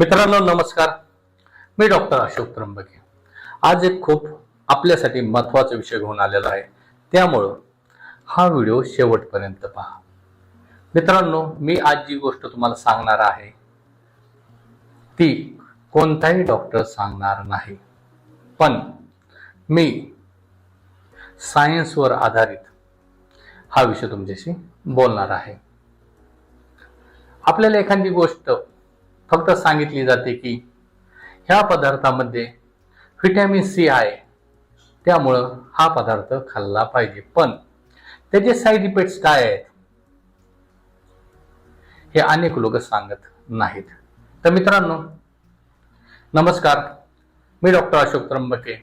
मित्रांनो नमस्कार. मी डॉक्टर अशोक त्र्यंबके. आज एक खूप आपल्यासाठी महत्त्वाचा विषय घेऊन आलेला आहे. त्यामुळं हा व्हिडिओ शेवटपर्यंत पहा. मित्रांनो मी आज जी गोष्ट तुम्हाला सांगणार आहे ती कोणताही डॉक्टर सांगणार नाही. पण मी सायन्सवर आधारित हा विषय तुमच्याशी बोलणार आहे. आपल्याला एखादी गोष्ट फक्त सांगितली जाते की ह्या पदार्थामध्ये व्हिटॅमिन सी आहे. त्यामुळं हा पदार्थ खाल्ला पाहिजे. पण त्याचे साईड इफेक्ट्स काय आहेत? हे अनेक लोक सांगत नाहीत. तर मित्रांनो नमस्कार. मी डॉक्टर अशोक त्र्यंबके.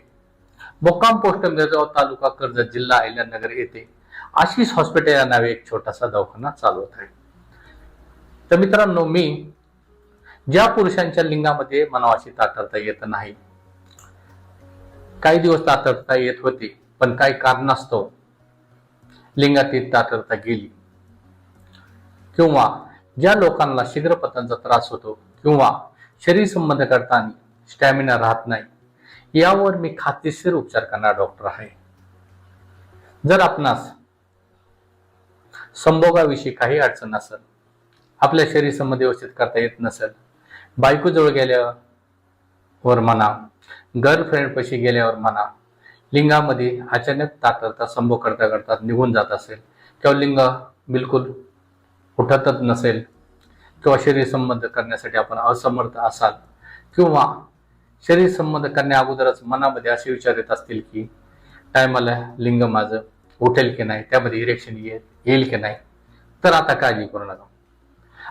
मुक्काम पोस्ट मिरजाव तालुका कर्जत जिल्हा अहिल्यानगर येथे आशिष हॉस्पिटल या नावे एक छोटासा दवाखाना चालवत आहे. तर मित्रांनो मी ज्या पुरुषांच्या लिंगामध्ये मनावाशी ताटरता येत नाही. काही दिवस ताटरता येत होती पण काही कारणास्तव लिंगातील ताटरता गेली. किंवा ज्या लोकांना शीघ्रपतांचा त्रास होतो किंवा शरीर संबंध करताना स्टॅमिना राहत नाही यावर मी खात्रीशीर उपचार करणारा डॉक्टर आहे. जर आपणास संभोगाविषयी काही अडचण असेल आपल्या शरीर संबंध व्यवस्थित करता येत नसेल बायकोजवळ गेल्यावर म्हणा गर्लफ्रेंड पशी गेल्यावर म्हणा लिंगामध्ये अचानक तातडता संभोग करता करता निघून जात असेल किंवा लिंग बिलकुल उठतच नसेल किंवा शरीर संबंध करण्यासाठी आपण असमर्थ असाल किंवा शरीर संबंध करण्या अगोदरच मनामध्ये असे विचार येत असतील की टायमाला लिंग माझं उठेल की नाही? त्यामध्ये इरेक्शन येईल येईल की नाही? तर आता काळजी करू नका.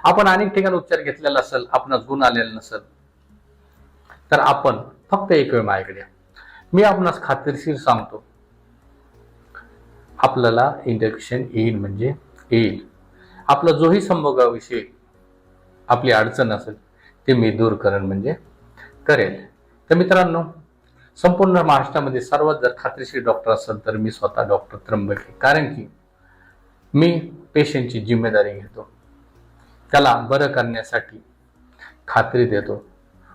आपण अनेक ठिकाणी उपचार घेतलेला असेल आपणास गुण आलेला नसेल तर आपण फक्त एक वेळ माझ्याकडे या. मी आपणास खात्रीशीर सांगतो. आपल्याला इंजेक्शन येईल म्हणजे येईल. आपला जोही संभोगाविषयी आपली अडचण असेल ते मी दूर करेन म्हणजे करेल. तर मित्रांनो संपूर्ण महाराष्ट्रामध्ये सर्वात जर खात्रीशीर डॉक्टर असेल तर मी स्वतः डॉक्टर त्र्यंबके. कारण की मी पेशंटची जिम्मेदारी घेतो. त्याला बरं करण्यासाठी खात्री देतो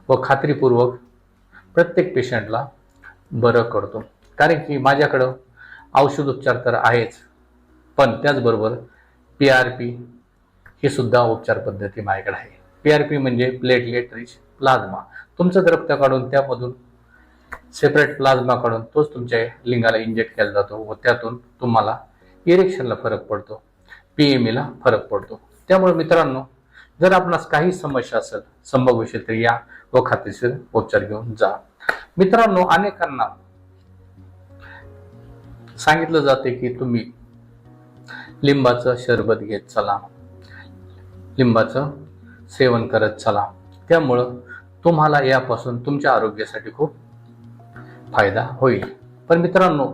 व खात्रीपूर्वक प्रत्येक पेशंटला बरं करतो. कारण की माझ्याकडं औषधोपचार तर आहेच पण त्याचबरोबर पी आर पी ही सुद्धा उपचार पद्धती माझ्याकडे आहे. पी आर पी म्हणजे प्लेटलेट रिच प्लाझ्मा तुमचं रक्त काढून त्यामधून सेपरेट प्लाझ्मा काढून तोच तुमच्या लिंगाला इंजेक्ट केला जातो व त्यातून तुम्हाला इरेक्शनला फरक पडतो. पी एम ईला फरक पडतो. त्यामुळे मित्रांनो जर आपणास काही समस्या असेल संभव तर या व खात्रीशीर उपचार घेऊन जा. मित्रांनो अनेकांना सांगितलं जाते की तुम्ही लिंबाचं शरबत घेत चला. लिंबाचं सेवन करत चला. त्यामुळं तुम्हाला यापासून तुमच्या आरोग्यासाठी खूप फायदा होईल. पण मित्रांनो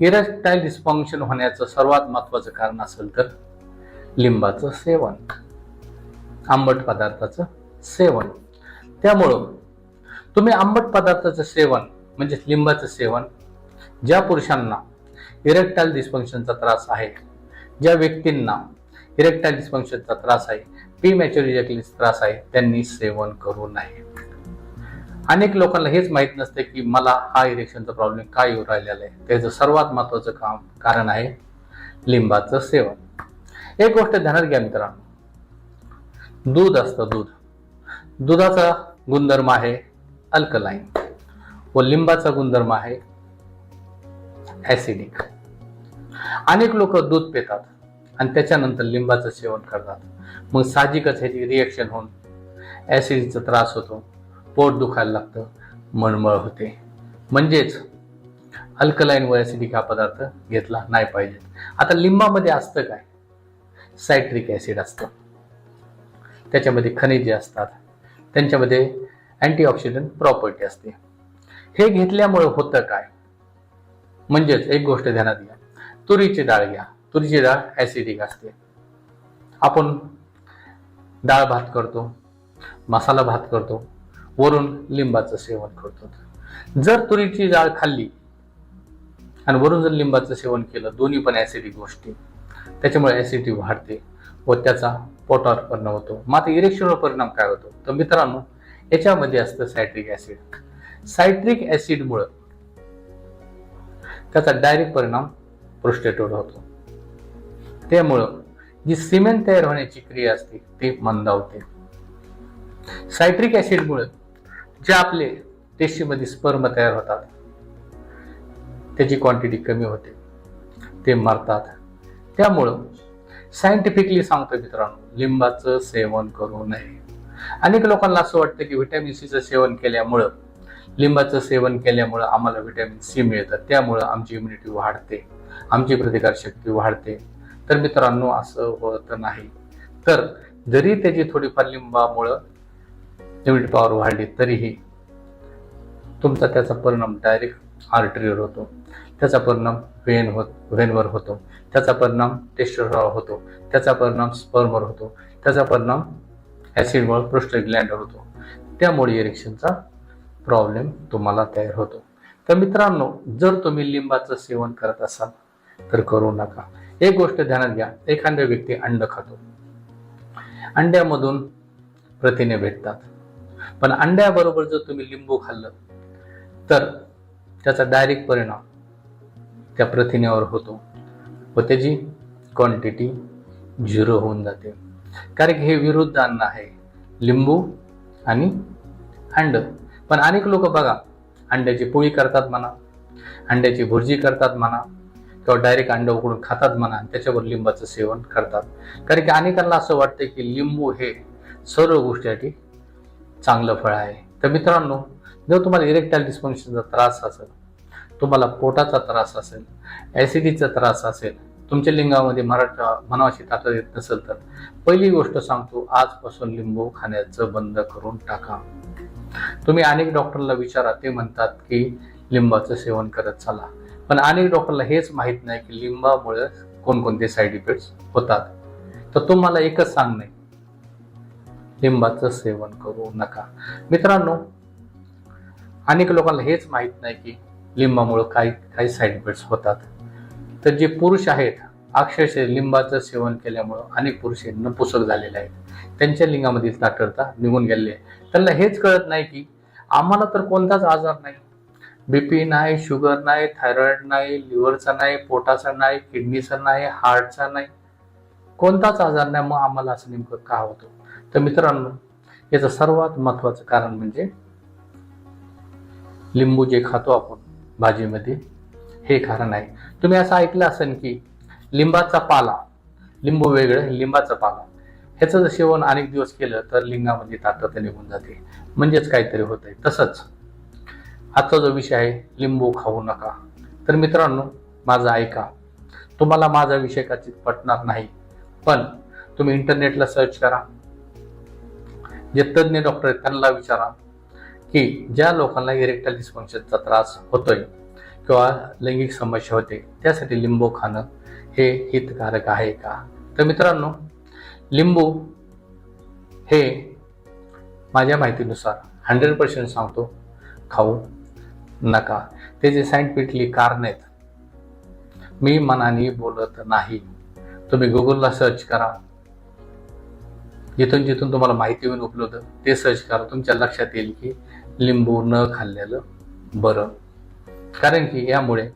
इरेक्टाईल डिस्फंक्शन होण्याचं सर्वात महत्वाचं कारण असेल तर लिंबाचं सेवन आंबट पदार्थाचं सेवन. त्यामुळं तुम्ही आंबट पदार्थाचं सेवन म्हणजे लिंबाचं सेवन ज्या पुरुषांना इरेक्टाईल डिस्फंक्शनचा त्रास आहे ज्या व्यक्तींना इरेक्टाईल डिस्फंक्शनचा त्रास आहे पी मॅच्युरिटीचा त्रास आहे त्यांनी सेवन करू नये. अनेक लोकांना हेच माहीत नसते की मला हा इरेक्शनचा प्रॉब्लेम काय येऊ राहिलेला आहे. त्याचं सर्वात महत्वाचं काम कारण आहे लिंबाचं सेवन. एक गोष्ट ध्यानात घ्या मित्रांनो. दूध असतं दूध. दुधाचा गुणधर्म आहे अल्कलाईन व लिंबाचा गुणधर्म आहे ऍसिडिक अनेक लोक दूध पितात आणि त्याच्यानंतर लिंबाचं सेवन करतात. मग साहजिकच ह्याची रिएक्शन होऊन ऍसिडचा त्रास होतो. पोट दुखायला लागतं. मनमळ होते. म्हणजेच अल्कलाईन व ऍसिडिक हा पदार्थ घेतला नाही पाहिजे आता लिंबामध्ये असतं काय? सायट्रिक ऍसिड असतं. त्याच्यामध्ये खनिजे असतात. त्यांच्यामध्ये अँटीऑक्सिडंट प्रॉपर्टी असते. हे घेतल्यामुळे होतं काय? म्हणजेच एक गोष्ट ध्यानात घ्या. तुरीची डाळ घ्या. तुरीची डाळ ऍसिडिक असते. आपण डाळ भात करतो मसाला भात करतो वरून लिंबाचं सेवन करतो. जर तुरीची डाळ खाल्ली आणि वरून जर लिंबाचं सेवन केलं दोन्ही पण ऍसिडिक गोष्टी. त्याच्यामुळे ॲसिडिटी वाढते व त्याचा पोटावर परिणाम होतो. मात्र इरेक्शनवर परिणाम काय होतो? तर मित्रांनो याच्यामध्ये असतं सायट्रिक ऍसिड सायट्रिक ॲसिडमुळं त्याचा डायरेक्ट परिणाम प्रोस्टेटवर होतो. त्यामुळं जी सिमेंट तयार होण्याची क्रिया असते ती मंदावते सायट्रिक ऍसिडमुळे जे आपले टेस्टीमध्ये स्पर्म तयार होतात त्याची क्वांटिटी कमी होते. ते मरतात. त्यामुळं सायंटिफिकली सांगतो मित्रांनो लिंबाचं सेवन करू नये. अनेक लोकांना असं वाटतं की व्हिटॅमिन सीचं सेवन केल्यामुळं लिंबाचं सेवन केल्यामुळं आम्हाला व्हिटॅमिन सी मिळतं. त्यामुळं आमची इम्युनिटी वाढते आमची प्रतिकारशक्ती वाढते. तर मित्रांनो असं होत नाही. तर जरी त्याची थोडीफार लिंबामुळं इम्युनिटी पॉवर वाढली तरीही तुमचा त्याचा परिणाम डायरेक्ट आर्टरीवर होतो. त्याचा परिणाम वेन होत वेनवर होतो. त्याचा परिणाम टेस्टोस्टेरॉन होतो. त्याचा परिणाम स्पर्मवर होतो. त्याचा परिणाम ॲसिडवर पृष्ठ ग्लँडवर होतो. त्यामुळे इरेक्शनचा प्रॉब्लेम तुम्हाला तयार होतो. तर मित्रांनो जर तुम्ही लिंबाचं सेवन करत असाल तर करू नका. एक गोष्ट ध्यानात घ्या. एखाद्या व्यक्ती अंड खातो. अंड्यामधून प्रथिने भेटतात. पण अंड्याबरोबर जर तुम्ही लिंबू खाल्लं तर त्याचा डायरेक्ट परिणाम त्या प्रथिनेवर होतो व त्याची क्वांटिटी झिरो होऊन जाते. कारण की हे विरुद्ध अन्न आहे. लिंबू आणि अंड. पण अनेक लोक बघा अंड्याची पोळी करतात म्हणा अंड्याची भुर्जी करतात म्हणा किंवा डायरेक्ट अंड उकडून खातात म्हणा आणि त्याच्यावर लिंबाचं सेवन करतात. कारण की अनेकांना असं वाटतं की लिंबू हे सर्व गोष्टीसाठी चांगलं फळ आहे. तर मित्रांनो जर तुम्हाला इरेक्टाईल डिस्फंक्शनचा त्रास असेल तुम्हाला पोटाचा त्रास असेल ॲसिडीचा त्रास असेल तुमच्या लिंगामध्ये मराठा मनावाशी ताकद येत नसेल तर पहिली गोष्ट सांगतो आजपासून लिंबू खाण्याचं बंद करून टाका. तुम्ही अनेक डॉक्टरला विचारा ते म्हणतात की लिंबाचं सेवन करत चला. पण अनेक डॉक्टरला हेच माहीत नाही की लिंबामुळे कोणकोणते साईड इफेक्ट्स होतात. तर तुम्हाला एकच सांगणे लिंबाचं सेवन करू नका. मित्रांनो अनेक लोकांना हेच माहीत नाही की लिंबामुळे काही काही साईड इफेक्ट्स होतात. तर जे पुरुष आहेत अक्षरशः लिंबाचं सेवन केल्यामुळं अनेक पुरुष हे नपुसक झालेले आहेत. त्यांच्या लिंगामधील ताठरता निघून गेलेली आहे. त्यांना हेच कळत नाही की आम्हाला तर कोणताच आजार नाही. बीपी नाही शुगर नाही थायरॉइड नाही लिव्हरचा नाही पोटाचा नाही किडनीचा नाही हार्टचा नाही. कोणताच आजार नाही. मग आम्हाला असं नेमकं का होतं? तर मित्रांनो याचं सर्वात महत्वाचं कारण म्हणजे लिंबू जे खातो आपण भाजीमध्ये. हे कारण आहे. तुम्ही असं ऐकलं असेल की लिंबाचा पाला लिंबू वेगळं लिंबाचा पाला ह्याचं जर सेवन अनेक दिवस केलं तर लिंगामध्ये ताकद निघून जाते. म्हणजेच काहीतरी होत आहे तसंच आजचा जो विषय आहे लिंबू खाऊ नका. तर मित्रांनो माझा ऐका. तुम्हाला माझा विषय कदाचित पटणार नाही पण तुम्ही इंटरनेटला सर्च करा. जे तज्ज्ञ डॉक्टर आहेत त्यांना विचारा. की ज्या लोकांना इरेक्टल डिस्फंक्शनचा त्रास होतोय किंवा लैंगिक समस्या होते त्यासाठी लिंबू खाणं हे हितकारक आहे का? तर मित्रांनो लिंबू हे माझ्या माहितीनुसार हंड्रेड पर्सेंट सांगतो खाऊ नका. ते जे सायंटिफिकली कारण आहेत मी मनाने बोलत नाही. तुम्ही गुगलला सर्च करा. जिथून जिथून तुम्हाला माहिती होऊन उपलब्ध ते सर्च करा. तुमच्या लक्षात येईल की लिंबू न खाल्लेलं बरं. कारण की यामुळे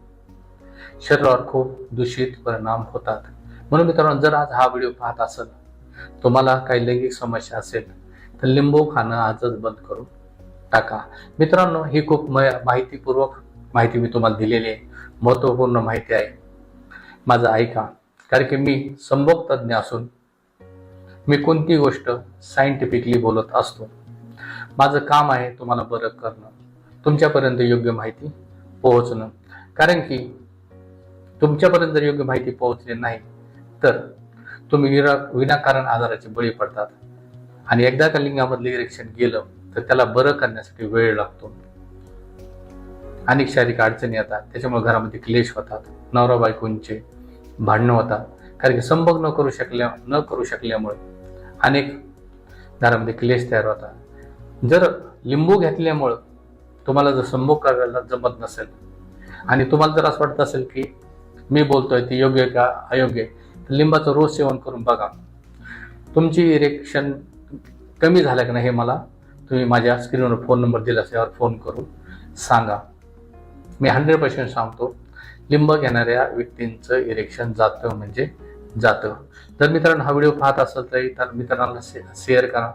शरीरावर खूप दूषित परिणाम होतात. म्हणून मित्रांनो जर आज हा व्हिडिओ पाहत असेल तुम्हाला काही लैंगिक समस्या असेल तर लिंबू खाणं आजच बंद करून टाका. मित्रांनो ही खूप माहितीपूर्वक माहिती मी तुम्हाला दिलेली आहे. महत्त्वपूर्ण माहिती आहे. माझं ऐका. कारण की मी संभोग तज्ज्ञ असून मी कोणती गोष्ट सायंटिफिकली बोलत असतो? माझं काम आहे तुम्हाला बरं करणं. तुमच्यापर्यंत योग्य माहिती पोहोचणं. कारण की तुमच्यापर्यंत जर योग्य माहिती पोहोचली नाही तर तुम्ही विरा विनाकारण आजाराचे बळी पडतात. आणि एकदा का लिंगामधलं इरेक्शन गेलं तर त्याला बरं करण्यासाठी वेळ लागतो. अनेक शारीरिक अडचणी येतात त्याच्यामुळे घरामध्ये क्लेश होतात नवरा बायकोंचे भांडणं होतात. कारण की संभोग न करू शकल्या न करू शकल्यामुळे अनेक घरामध्ये क्लेश तयार होतात. जर लिंबू घेतल्यामुळं तुम्हाला जर संभोग करायला जमत नसेल आणि तुम्हाला जर असं वाटत असेल की मी बोलतोय ते योग्य का अयोग्य तर लिंबाचं रोज सेवन करून बघा. तुमची इरेक्शन कमी झालं की नाही हे मला तुम्ही माझ्या स्क्रीनवर फोन नंबर दिला त्यावर फोन करून सांगा. मी हंड्रेड पर्सेंट सांगतो लिंब घेणाऱ्या व्यक्तींचं इरेक्शन जातं म्हणजे जातं. जर मित्रांनो हा व्हिडिओ पाहत असेल तरी तर मित्रांना शेअर करा.